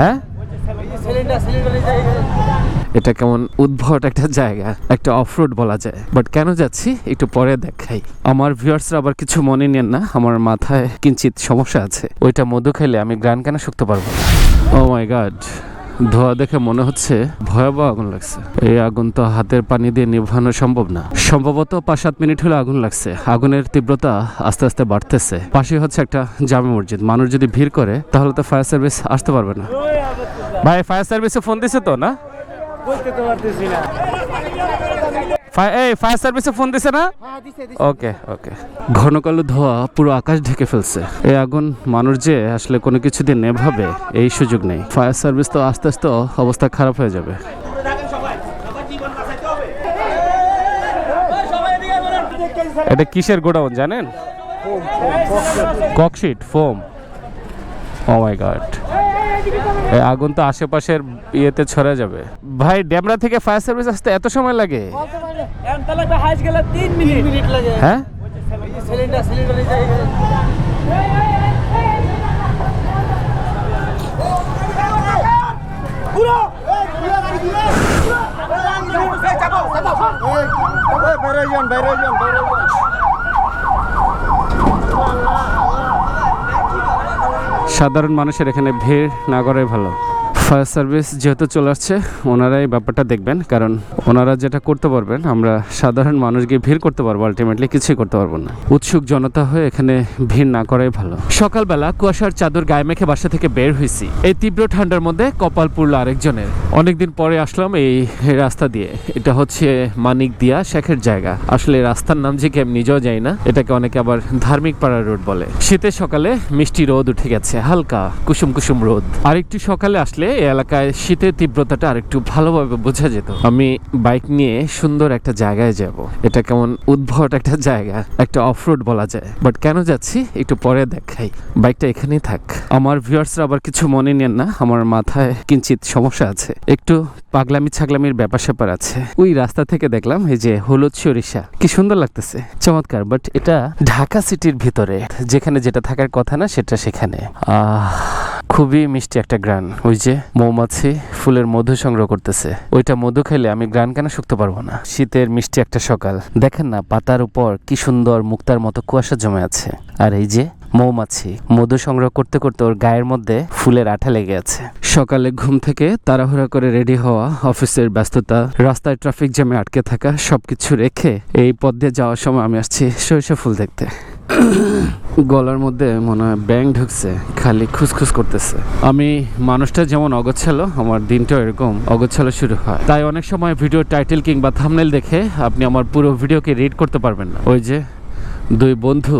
হ্যাঁ? এটা কেমন উদ্ভট একটা জায়গা একটা অফরোড বলা যায়। বাট কেন যাচ্ছি? একটু পরে দেখাই। আমার ভিউয়ার্সরা আবার কিছু মনে নেন না আমার মাথায় কিঞ্চিত সমস্যা আছে। ওইটা মধু খাইলে আমি গ্রান কেন শুকতে পারব ও মাই গড ধোয়া দেখে মনে হচ্ছে ভয়াবহ আগুন লাগছে। এই আগুন তো হাতের পানি দিয়ে নিভানো সম্ভব না। সম্ভবত পাঁচ সাত মিনিট হলে আগুন লাগছে। আগুনের তীব্রতা আস্তে আস্তে বাড়তেছে। পাশে হচ্ছে একটা জামে মসজিদ। মানুষ যদি ভিড় করে তাহলে তো ফায়ার সার্ভিস আসতে পারবে না। ভাই ফায়ার সার্ভিসে ফোন দিছে তো না? বলতে তো পারতেছি না। এই ফায়ার সার্ভিসে ফোন দিছে না? হ্যাঁ ওকে ওকে ঘন কালো ধোয়া পুরো আকাশ ঢেকে ফেলছে। এই আগুন মানুষ যে আসলে কোনো কিছু দিয়ে নেভাবে এই সুযোগ নেই। ফায়ার সার্ভিস তো আস্তে আস্তে অবস্থা খারাপ হয়ে যাবে। এটা কিসের গোডাউন জানেন? Cork sheet foam oh my god আগুন তো আশেপাশের ইয়েতে ছড়া যাবে। ভাই, ড্যামরা থেকে ফায়ার সার্ভিস আসতে এত সময় লাগে? হ্যাঁ? সিলিন্ডার সিলিন্ডার পুরো সাধারণ মানুষের এখানে ভিড় না করাই ভালো। ফায়ার সার্ভিস যেহেতু চলে আসছে, ওনারাই ব্যাপারটা দেখবেন। কারণ ওনারা যেটা করতে পারবেন, আমরা সাধারণ মানুষ গিয়ে ভিড় করতে পারব আলটিমেটলি কিছুই করতে পারব না। উৎসুক জনতা হয়ে এখানে ভিড় না করাই ভালো। সকালবেলা কুয়াশার চাদর গায়ে মেখে বাসা থেকে বের হয়েছি। এই তীব্র ঠান্ডার মধ্যে কপাল পুরলো আরেকজনের। অনেকদিন পরে আসলাম এই রাস্তা দিয়ে। এটা হচ্ছে মানিক দিয়া শেখের জায়গা। আসলে রাস্তার নাম যে আমি নিজেও যাই না। এটাকে অনেকে আবার ধার্মিক পাড়া রোড বলে। শীতের সকালে মিষ্টি রোদ উঠে গেছে, হালকা কুসুম কুসুম রোদ। আরেকটু সকালে আসলে এই এলাকায় শীতের তীব্রতাটা আরেকটু ভালোভাবে বোঝা যেত। আমি বাইক নিয়ে সুন্দর একটা জায়গায় যাব। এটা কেমন উদ্ভট একটা জায়গা, একটা অফরোড বলা যায়। বাট কেন যাচ্ছি একটু পরে দেখাই। বাইকটা এখানেই থাক। আমার ভিউয়ার্সরা আবার কিছু মনে নেন না। আমার মাথায় কিঞ্চিত সমস্যা আছে। একটু পাগলামি ছাগলামির ব্যাপার স্যাপার আছে। ওই রাস্তা থেকে দেখলাম, এই যে হলুদ সরিষা। কি সুন্দর লাগতেছে। চমৎকার বাট এটা ঢাকা সিটির ভিতরে, যেখানে যেটা থাকার কথা না, সেটা সেখানে। আহ, খুবই মিষ্টি একটা গ্রান। ওই যে মৌমাছি ফুলের মধু সংগ্রহ করতেছে। ওইটা মধু খেলে আমি গ্রান কেন শুকতে পারব না? শীতের মিষ্টি একটা সকাল। দেখেন না, পাতার উপর কি সুন্দর মুক্তার মতো কুয়াশা জমে আছে। আর এই যে মৌমাছি। মধু সংগ্রহ করতে করতে ওর গায়ের মধ্যে ফুলের আঠা লেগে আছে। সকালে ঘুম থেকে তাড়াহুড়া করে রেডি হওয়া, অফিসের ব্যস্ততা, রাস্তায় ট্রাফিক জ্যামে আটকে থাকা সবকিছু রেখে এই পথ দিয়ে যাওয়ার সময় আমি আসছি সরিষা ফুল দেখতে। গলার মধ্যে মনে হয় ব্যাং ঢুকছে, খালি খুসখুস করতেছে। আমি মানুষটা যেমন অগোছালো, আমার দিনটাও এরকম অগোছালো শুরু হয়। তাই অনেক সময় ভিডিও টাইটেল কিংবা থামনেল দেখে আপনি আমার পুরো ভিডিওকে রিড করতে পারবেন না। ওই যে দুই বন্ধু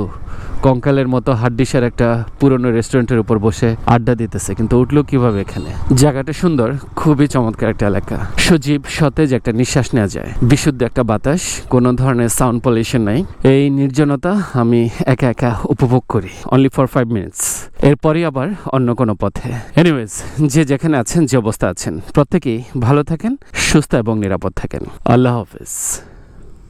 কঙ্কালের মতো হাড্ডিসের একটা পুরনো রেস্টুরেন্টের উপর বসে আড্ডা দিতেছে, কিন্তু উঠল কীভাবে এখানে? জায়গাটা সুন্দর, খুবই চমৎকার একটা এলাকা। সজীব, সতেজ একটা নিঃশ্বাস নেওয়া যায়। বিশুদ্ধ একটা বাতাস, কোনো ধরনের সাউন্ড পলিউশন নাই। এই নির্জনতা আমি একা একা উপভোগ করি অনলি ফর ফাইভ মিনিটস এরপরই আবার অন্য কোনো পথে। এনিওয়েজ যে যেখানে আছেন, যে অবস্থা আছেন, প্রত্যেকেই ভালো থাকেন, সুস্থ এবং নিরাপদ থাকেন। আল্লাহ হাফেজ।